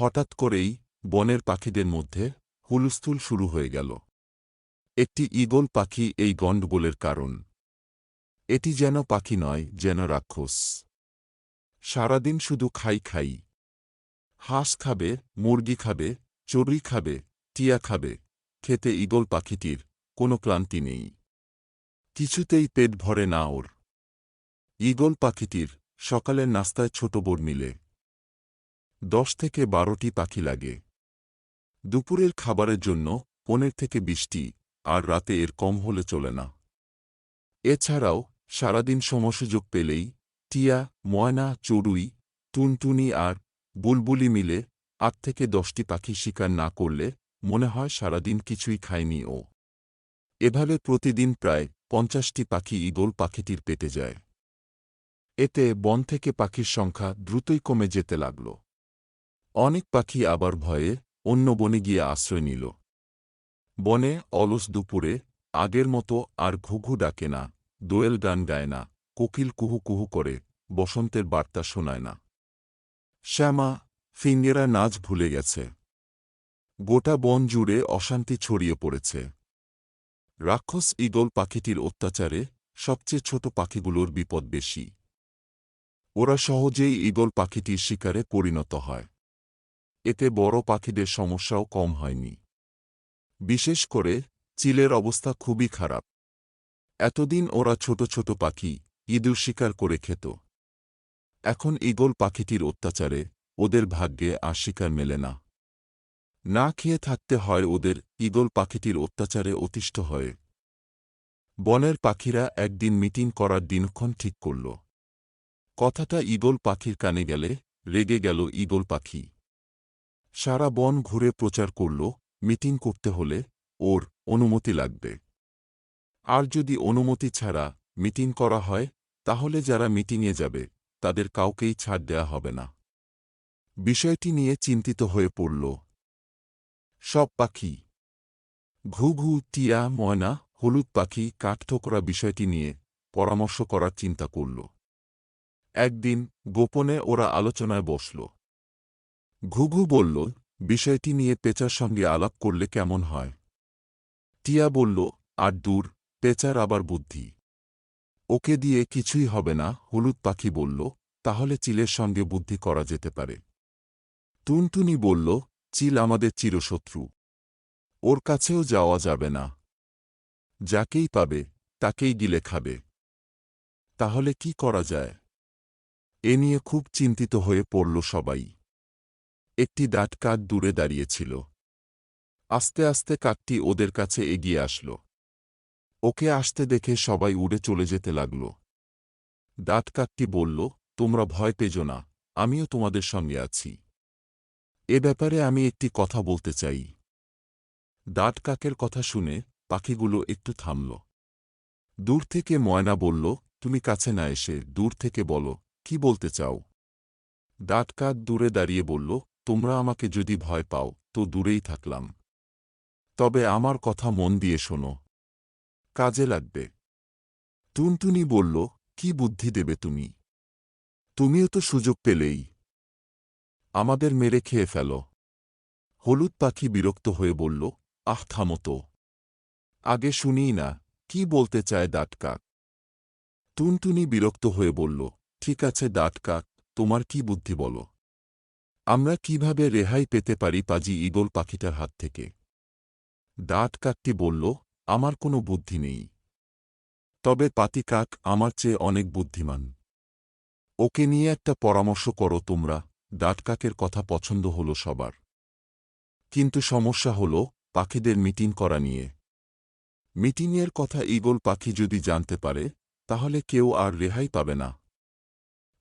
হঠাৎ করেই বনের পাখিদের মধ্যে হুলস্থুল শুরু হয়ে গেল। একটি ঈগল পাখি এই গণ্ডগোলের কারণ। এটি যেন পাখি নয়, যেন রাক্ষস। সারাদিন শুধু খাই খাই। হাঁস খাবে, মুরগি খাবে, চড়ুই খাবে, টিয়া খাবে, খেতে ঈগল পাখিটির কোনো ক্লান্তি নেই। কিছুতেই পেট ভরে না ওর। ঈগল পাখিটির সকালের নাস্তায় ছোট বোর মিলে। দশ থেকে বারোটি পাখি লাগে। দুপুরের খাবারের জন্য পনেরো থেকে বিশটি, আর রাতে এর কম হলে চলে না। এছাড়াও সারাদিন সমসুযোগ পেলেই টিয়া, ময়না, চড়ুই, টুনটুনি আর বুলবুলি মিলে আট থেকে দশটি পাখি শিকার না করলে মনে হয় সারাদিন কিছুই খায়নি ও। এভাবে প্রতিদিন প্রায় পঞ্চাশটি পাখি ঈগল পাখিটির পেটে যায়। এতে বন থেকে পাখির সংখ্যা দ্রুতই কমে যেতে লাগল। অনেক পাখি আবার ভয়ে অন্য বনে গিয়ে আশ্রয় নিল। বনে অলস দুপুরে আগের মতো আর ঘুঘু ডাকে না, দোয়েল গান গায় না, কোকিল কুহু কুহু করে, বসন্তের বার্তা শোনায় না। শ্যামা ফিঙ্গেরা নাচ ভুলে গেছে। গোটা বন জুড়ে অশান্তি ছড়িয়ে পড়েছে। রাক্ষস ঈগল পাখিটির অত্যাচারে সবচেয়ে ছোট পাখিগুলোর বিপদ বেশি। ওরা সহজেই ঈগল পাখিটির শিকারে পরিণত হয়। এতে বড় পাখিদের সমস্যাও কম হয়নি। বিশেষ করে, চিলের অবস্থা খুবই খারাপ। এতদিন ওরা ছোট ছোট পাখি, ইঁদুর শিকার করে খেত। এখন ঈগল পাখিটির অত্যাচারে ওদের ভাগ্যে আর শিকার মেলে না। না খেয়ে থাকতে হয় ওদের, ঈগল পাখিটির অত্যাচারে অতিষ্ঠ হয়ে। বনের পাখিরা একদিন মিটিং করার দিনক্ষণ ঠিক করল। কথাটা ঈগল পাখির কানে গেলে, রেগে গেল ঈগল পাখি। সারা বন ঘুরে প্রচার করল, মিটিং করতে হলে ওর অনুমতি লাগবে। আর যদি অনুমতি ছাড়া মিটিং করা হয়, তাহলে যারা মিটিংয়ে যাবে, তাদের কাউকেই ছাড় দেয়া হবে না। বিষয়টি নিয়ে চিন্তিত হয়ে পড়ল। সব পাখি। ঘু ঘু, টিয়া, ময়না, হলুদ পাখি, কাঠঠোকরা বিষয়টি নিয়ে পরামর্শ করার চিন্তা করল। একদিন গোপনে ওরা আলোচনায় বসল। ঘুঘু বলল, বিষয়টি নিয়ে পেঁচার সঙ্গে আলাপ করলে কেমন হয়? টিয়া বলল, আর দূর, পেঁচার আবার বুদ্ধি। ওকে দিয়ে কিছুই হবে না, হলুদ পাখি বলল, তাহলে চিলের সঙ্গে বুদ্ধি করা যেতে পারে। টুনটুনি বলল, চিল আমাদের চিরশত্রু। ওর কাছেও যাওয়া যাবে না। যাকেই পাবে, তাকেই গিলে খাবে। তাহলে কি করা যায়? এ নিয়ে খুব চিন্তিত হয়ে পড়ল সবাই। একটি দাঁত কাক দূরে দাঁড়িয়েছিল। আস্তে আস্তে কাকটি ওদের কাছে এগিয়ে আসল। ওকে আসতে দেখে সবাই উড়ে চলে যেতে লাগল। দাঁত কাকটি বলল, তোমরা ভয় পেজো না, আমিও তোমাদের সঙ্গে আছি। এ ব্যাপারে আমি একটি কথা বলতে চাই। দাঁত কাকের কথা শুনে পাখিগুলো একটু থামল। দূর থেকে ময়না বলল, তুমি কাছে না এসে দূর থেকে বলো, কি বলতে চাও? দাঁত কাক দূরে দাঁড়িয়ে বলল তোমরা আমাকে যদি ভয় পাও, তো দূরেই থাকলাম। তবে আমার কথা মন দিয়ে শোনো। কাজে লাগবে। টুনটুনি বলল, কি বুদ্ধি দেবে তুমি? তুমিও তো সুযোগ পেলেই। আমাদের মেরে খেয়ে ফেল হলুদ পাখি বিরক্ত হয়ে বলল, আহ থামতো আগে শুনিই না, কি বলতে চায় দাঁটকাক টুনটুনি বিরক্ত হয়ে বলল, ঠিক আছে দাঁটকাক তোমার কি বুদ্ধি বলো? আমরা কীভাবে রেহাই পেতে পারি পাজি ঈগল পাখিটার হাত থেকে? দাঁত কাকটি বলল, আমার কোনো বুদ্ধি নেই। তবে পাতি কাক আমার চেয়ে অনেক বুদ্ধিমান। ওকে নিয়ে একটা পরামর্শ করো তোমরা দাঁটকাকের কথা পছন্দ হল সবার। কিন্তু সমস্যা হল, পাখিদের মিটিং করা নিয়ে। মিটিংয়ের কথা ঈগল পাখি যদি জানতে পারে, তাহলে কেউ আর রেহাই পাবে না।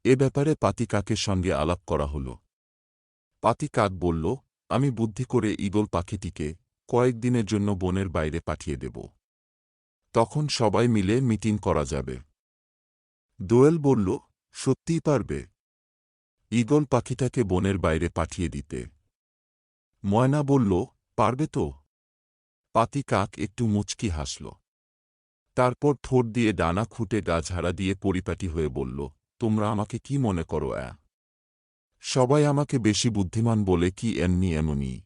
এ ব্যাপারে পাতি কাকের সঙ্গে আলাপ করা হল। পাতি কাক বলল, আমি বুদ্ধি করে ঈগল পাখিটিকে কয়েকদিনের জন্য বনের বাইরে পাঠিয়ে দেব। তখন সবাই মিলে মিটিং করা যাবে। দোয়েল বলল, সত্যিই পারবে। ঈগল পাখিটাকে বনের বাইরে পাঠিয়ে দিতে। ময়না বলল, পারবে তো? পাতি কাক একটু মুচকি হাসল। তারপর ঠোঁট দিয়ে ডানা খুঁটে গা ঝাড়া দিয়ে পরিপাটি হয়ে বলল, তোমরা আমাকে কি মনে করো, অ্যা? সবাই আমাকে বেশি বুদ্ধিমান বলে কি এমনি এমনই।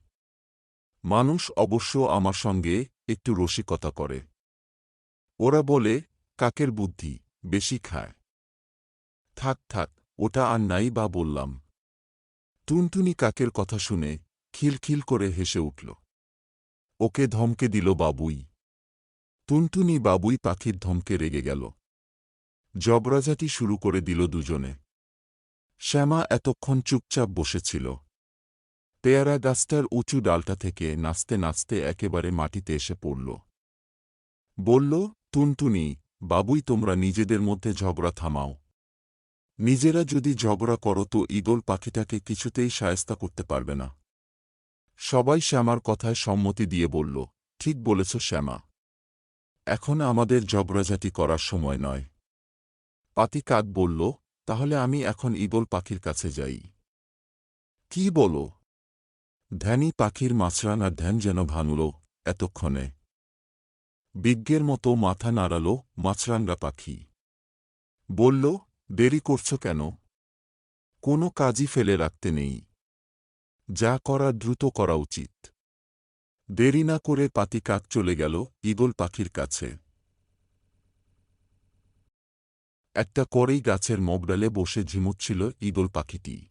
মানুষ অবশ্য আমার সঙ্গে একটু রসিকতা করে। ওরা বলে, কাকের বুদ্ধি? বেশি খায়। থাক থাক, ওটা আর নাই বা বললাম। টুনটুনি কাকের কথা শুনে খিলখিল করে হেসে উঠল। ওকে ধমকে দিল বাবুই। টুনটুনি বাবুই পাখির ধমকে রেগে গেল। জবরাজাটি শুরু করে দিল দুজনে। শ্যামা এতক্ষণ চুপচাপ বসেছিল। পেয়ারা গাছটার উঁচু ডালটা থেকে নাচতে নাচতে একেবারে মাটিতে এসে পড়ল। বলল, টুনটুনি, বাবুই তোমরা নিজেদের মধ্যে ঝগড়া থামাও। নিজেরা যদি ঝগড়া করো তো ঈগল পাখিটাকে কিছুতেই সায়স্তা করতে পারবে না। সবাই শ্যামার কথায় সম্মতি দিয়ে বলল, ঠিক বলেছ শ্যামা। এখন আমাদের ঝগড়াঝাটি করার সময় নয়। পাতি কাক বলল তাহলে আমি এখন ঈগল পাখির কাছে যাই। কি বলো? ধ্যানী পাখির মাছরানা ধ্যান যেন ভাঙল এতক্ষণে। বিজ্ঞের মতো মাথা নাড়াল মাছরাঙ্গা পাখি। বলল, দেরি করছ কেন? কোনো কাজই ফেলে রাখতে নেই। যা করা দ্রুত করা উচিত। দেরি না করে পাতি কাক চলে গেল ঈগল পাখির কাছে। একটা করেই গাছের মগডালে বসে ঝিমুচ্ছিল ঈগল পাখিটি।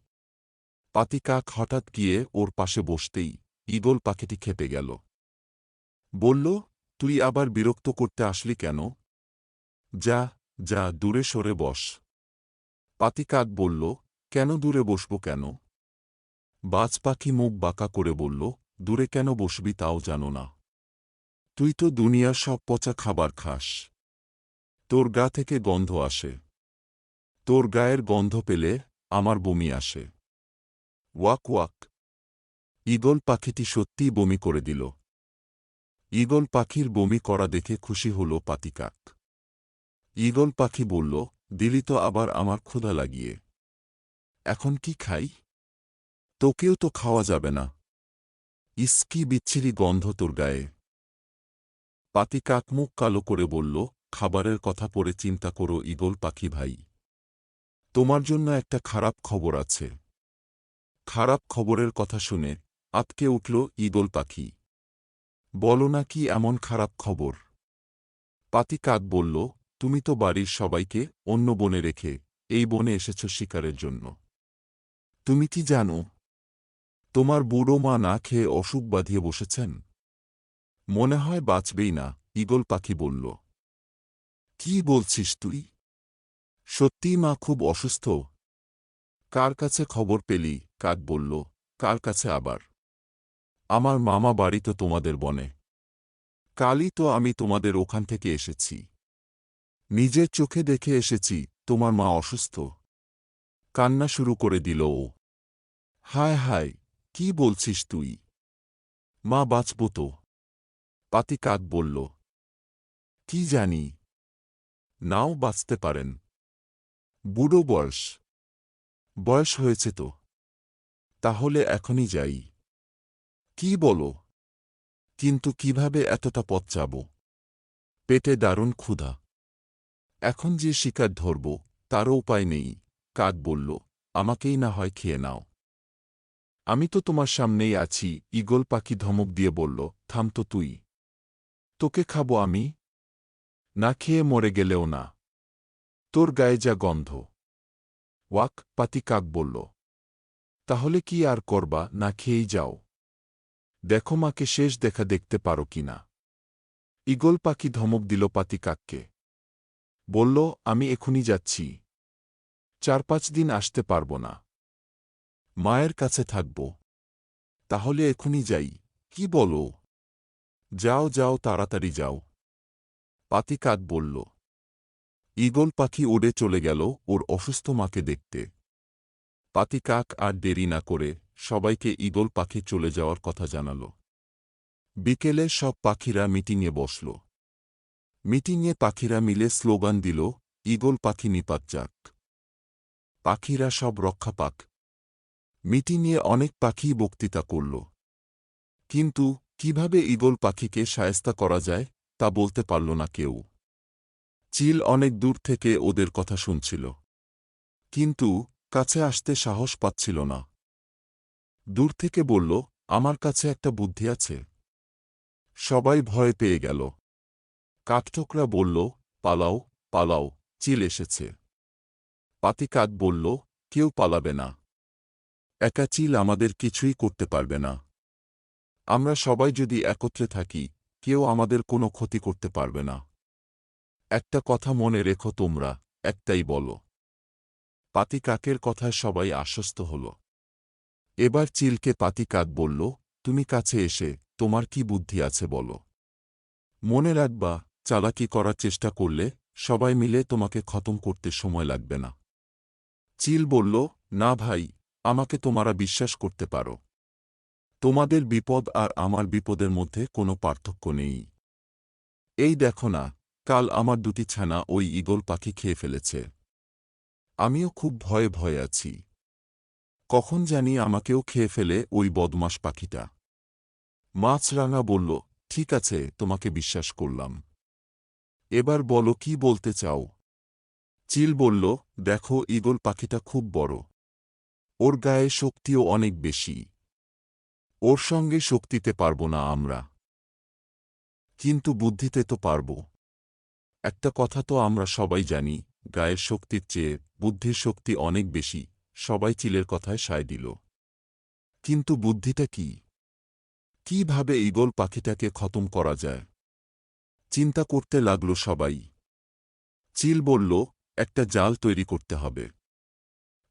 পাতি কাক হঠাৎ গিয়ে ওর পাশে বসতেই ঈগল পাখিটি খেপে গেল। বলল, তুই আবার বিরক্ত করতে আসলি কেন? যা যা, দূরে সরে বস। পাতি কাক বলল, কেন দূরে বসব কেন? বাজ পাখি মুখ বাঁকা করে বলল, দূরে কেন বসবি তাও জানো না। তুই তো দুনিয়ার সব পচা খাবার খাস। তোর গা থেকে গন্ধ আসে। তোর গায়ের গন্ধ পেলে আমার বমি আসে। Walk walk. ঈগল পাখিটি সত্যিই বমি করে দিল। ঈগল পাখির বমি করা দেখে খুশি হল পাতিকাক। ঈগল পাখি বলল, দিলি তো আবার আমার ক্ষুধা লাগিয়ে। এখন কি খাই? তোকেও তো খাওয়া যাবে না। ইস্কি বিচ্ছিরি গন্ধ তোর গায়ে। পাতিকাক মুখ কালো করে বলল খাবারের কথা পড়ে চিন্তা করো, ঈগল পাখি ভাই। তোমার জন্য একটা খারাপ খবর আছে। খারাপ খবরের কথা শুনে আতকে উঠল ঈগল পাখি। বলো না কি এমন খারাপ খবর? পাতি কাক বলল, তুমি তো বাড়ির সবাইকে অন্য বনে রেখে এই বনে এসেছ শিকারের জন্য। তুমি কি জানো? তোমার বুড়ো মা না খেয়ে অসুখ বাঁধিয়ে বসেছেন? মনে হয় বাঁচবেই না, ঈগল পাখি বলল। কি বলছিস তুই? সত্যিই মা খুব অসুস্থ। কার কাছে খবর পেলি? কাক বলল। কার কাছে আবার? আমার মামা বাড়ি তো তোমাদের বনে। কালই তো আমি তোমাদের ওখান থেকে এসেছি। নিজের চোখে দেখে এসেছি, তোমার মা অসুস্থ। কান্না শুরু করে দিল ও। হায় হায়, কি বলছিস তুই? মা বাঁচব তো। পাতি কাক বলল। কি জানি? নাও বাঁচতে পারেন। বুড়ো বয়স। বয়স হয়েছে তো। তাহলে এখনই যাই। কি বলো? কিন্তু কীভাবে এতটা পথ যাব পেটে দারুণ ক্ষুধা। এখন যে শিকার ধরব, তারও উপায় নেই। কাক বলল, আমাকেই না হয় খেয়ে নাও। আমি তো তোমার সামনেই আছি, ঈগল পাখি ধমক দিয়ে বলল, থাম তো তুই। তোকে খাব আমি? না খেয়ে মরে গেলেও না। তোর গায়ে যা গন্ধ। ওয়াক পাতি কাক বলল, তাহলে কি আর করবা? না খেয়েই যাও। দেখো মাকে শেষ দেখা দেখতে পারো কি না। ঈগল পাখি ধমক দিল পাতি কাককে। বলল, আমি এখনই যাচ্ছি। চার পাঁচ দিন আসতে পারব না। মায়ের কাছে থাকব। তাহলে এখনই যাই। কি বলো? যাও যাও, তাড়াতাড়ি যাও। পাতি কাক বলল ঈগল পাখি উড়ে চলে গেল ওর অসুস্থ মাকে দেখতে। পাতি কাক আর দেরি না করে সবাইকে ঈগল পাখি চলে যাওয়ার কথা জানাল। বিকেলে সব পাখিরা মিটিংয়ে বসল। মিটিংয়ে পাখিরা মিলে স্লোগান দিল ঈগল পাখি নিপাত যাক। পাখিরা সব রক্ষা পাক। মিটিংয়ে অনেক পাখি বক্তৃতা করল। কিন্তু কীভাবে ঈগল পাখিকে সায়স্তা করা যায়? তা বলতে পারল না কেউ। চিল অনেক দূর থেকে ওদের কথা শুনছিল। কিন্তু কাছে আসতে সাহস পাচ্ছিল না। দূর থেকে বলল, আমার কাছে একটা বুদ্ধি আছে। সবাই ভয় পেয়ে গেল। কাঠঠোকরা বলল, পালাও পালাও, চিল এসেছে। পাতিকাক বলল, কেউ পালাবে না। একা চিল আমাদের কিছুই করতে পারবে না। আমরা সবাই যদি একত্রে থাকি কেউ আমাদের কোনো ক্ষতি করতে পারবে না। একটা কথা মনে রেখো তোমরা, একটাই বলো। পাতি কাকের কথায় সবাই আশ্বস্ত হল। এবার চিলকে পাতি কাক বলল, তুমি কাছে এসে তোমার কি বুদ্ধি আছে বলো। মনে রাখবা, চালাকি করার চেষ্টা করলে সবাই মিলে তোমাকে খতম করতে সময় লাগবে না। চিল বলল, না ভাই, আমাকে তোমারা বিশ্বাস করতে পারো। তোমাদের বিপদ আর আমার বিপদের মধ্যে কোনো পার্থক্য নেই। এই দেখো না, কাল আমার দুটি ছানা ওই ঈগল পাখি খেয়ে ফেলেছে। আমিও খুব ভয়ে ভয়ে আছি। কখন জানি আমাকেও খেয়ে ফেলে ওই বদমাস পাখিটা। মাছরাঙা বলল, ঠিক আছে, তোমাকে বিশ্বাস করলাম। এবার বলো কি বলতে চাও? চিল বলল, দেখো, ঈগল পাখিটা খুব বড়। ওর গায়ে শক্তিও অনেক বেশি। ওর সঙ্গে শক্তিতে পারব না আমরা। কিন্তু বুদ্ধিতে তো পারব। একটা কথা তো আমরা সবাই জানি, গায়ের শক্তির চেয়ে বুদ্ধির শক্তি অনেক বেশি, সবাই চিলের কথায় সায় দিল। কিন্তু বুদ্ধিটা কি? কীভাবে ঈগল পাখিটাকে খতম করা যায়? চিন্তা করতে লাগল সবাই। চিল বলল, একটা জাল তৈরি করতে হবে।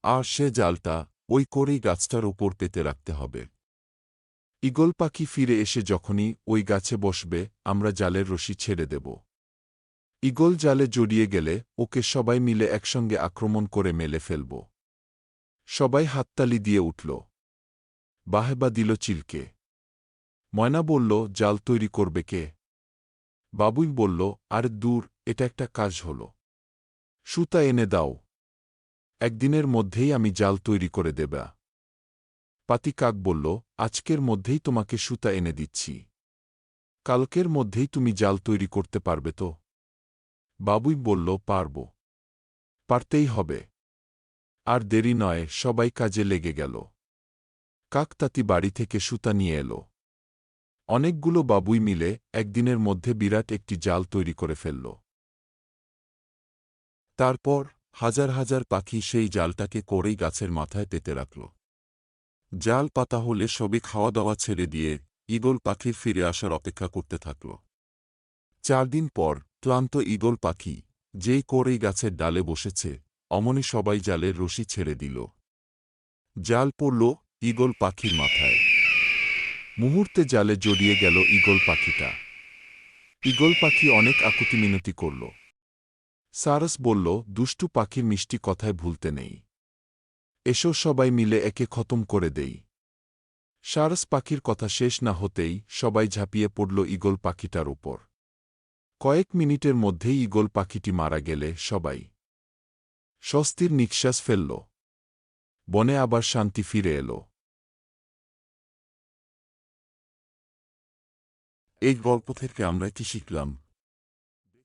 আর সে জালটা ওই করেই গাছটার ওপর পেতে রাখতে হবে। ঈগল পাখি ফিরে এসে যখনই ওই গাছে বসবে, আমরা জালের রশি ছেড়ে দেব। ঈগল জালে জড়িয়ে গেলে ওকে সবাই মিলে একসঙ্গে আক্রমণ করে মেলে ফেলব। সবাই হাততালি দিয়ে উঠল। বাহেবা দিল চিলকে। ময়না বলল, জাল তৈরি করবে কে? বাবুই বলল, আর দূর, এটা একটা কাজ হল। সুতা এনে দাও। একদিনের মধ্যেই আমি জাল তৈরি করে দেবা। পাতি কাক বলল, আজকের মধ্যেই তোমাকে সুতা এনে দিচ্ছি। কালকের মধ্যেই তুমি জাল তৈরি করতে পারবে তো? বাবুই বলল, পারব। পারতেই হবে। আর দেরি নয়, সবাই কাজে লেগে গেল। কাকতাতি বাড়ি থেকে সুতা নিয়ে এলো। অনেকগুলো বাবুই মিলে একদিনের মধ্যে বিরাট একটি জাল তৈরি করে ফেলল। তারপর হাজার হাজার পাখি সেই জালটাকে করেই গাছের মাথায় পেতে রাখল। জাল পাতা হলে সবে খাওয়া দাওয়া ছেড়ে দিয়ে ঈগল পাখির ফিরে আসার অপেক্ষা করতে থাকল। চার দিন পর ক্লান্ত ঈগল পাখি যেই করেই গাছের ডালে বসেছে, অমনি সবাই জালের রশি ছেড়ে দিল। জাল পড়ল ঈগল পাখির মাথায়। মুহূর্তে জালে জড়িয়ে গেল ঈগল পাখিটা। ঈগল পাখি অনেক আকুতি মিনতি করল। সারস বলল, দুষ্টু পাখির মিষ্টি কথায় ভুলতে নেই। এসো সবাই মিলে একে খতম করে দেই। সারস পাখির কথা শেষ না হতেই সবাই ঝাঁপিয়ে পড়ল ঈগল পাখিটার উপর। কয়েক মিনিটের মধ্যেই ঈগল পাখিটি মারা গেলে সবাই স্বস্তির নিঃশ্বাস ফেলল। বনে আবার শান্তি ফিরে এলো। এই গল্প থেকে আমরা কি শিখলাম?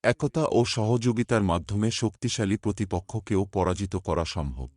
একতা ও সহযোগিতার মাধ্যমে শক্তিশালী প্রতিপক্ষকেও পরাজিত করা সম্ভব।